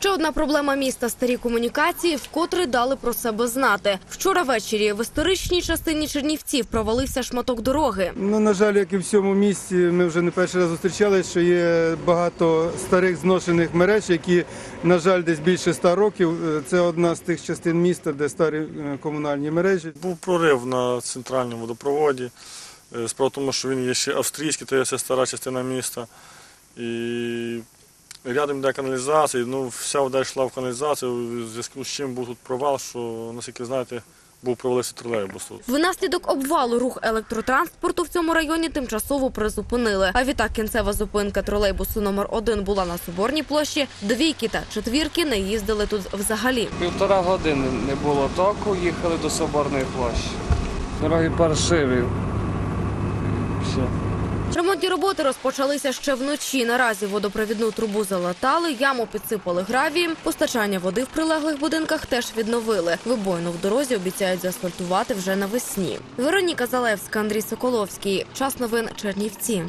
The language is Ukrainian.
Ще одна проблема міста старі комунікації, вкотре дали про себе знати. Вчора ввечері в історичній частині Чернівців провалився шматок дороги. Ну, на жаль, як і в всьому місті, ми вже не перший раз зустрічалися, що є багато старих зношених мереж, які, на жаль, десь більше ста років. Е, Це одна з тих частин міста, де старі е, комунальні мережі. Був прорив на центральному водопроводі. Е, Справа в тому, що він є ще австрійський, то є це стара частина міста. І рядом йде каналізація, ну, вся вода йшла в каналізацію, в зв'язку з чим був тут провал, що, наскільки знаєте, був провалився тролейбус тут. Внаслідок обвалу рух електротранспорту в цьому районі тимчасово призупинили. А відтак кінцева зупинка тролейбусу номер 1 була на Соборній площі. Двійки та четвірки не їздили тут взагалі. Півтора години не було току, їхали до Соборної площі. Дороги паршиві. Все. Ремонтні роботи розпочалися ще вночі. Наразі водопровідну трубу залатали, яму підсипали гравієм. Постачання води в прилеглих будинках теж відновили. Вибойну в дорозі обіцяють заасфальтувати вже навесні. Вероніка Залевська, Андрій Соколовський. Час новин Чернівці.